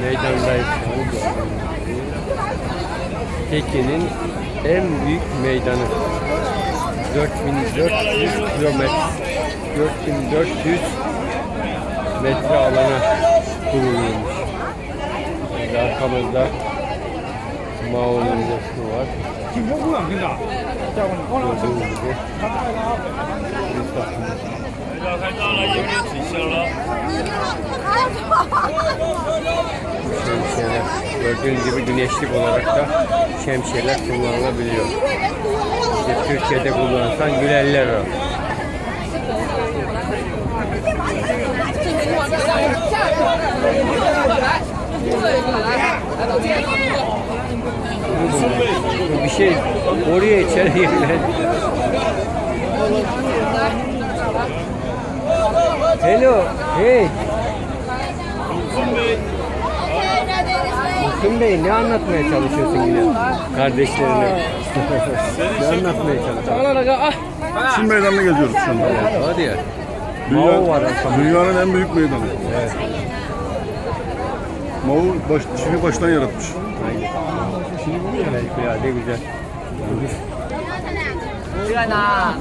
gördüğünüz gibi. Pekin'in en büyük meydanı. 4400 kilometre 4400 metre alana kuruluymuş. Şimdi arkamızda Mao'nun resmi var. Gördüğünüz gibi. Gördüğünüz gibi güneşlik olarak da şemsiyeler kullanılabiliyor. İşte Türkiye'de kullanırsan gülerler o. Bir şey oraya içeri yerler. Hello, hey. Akın Bey ne anlatmaya çalışıyorsun yine? Kardeşlerine. ne anlatmaya çalışıyorsun? Çin meydanını geziyoruz şu anda. Hadi ya. Dünya, var dünyanın en büyük meydanı. Evet. Mao baş, Çin'i baştan yaratmış. Aynen. Çin'i bu mu yarattı ya? Ne güzel. Güzel ha.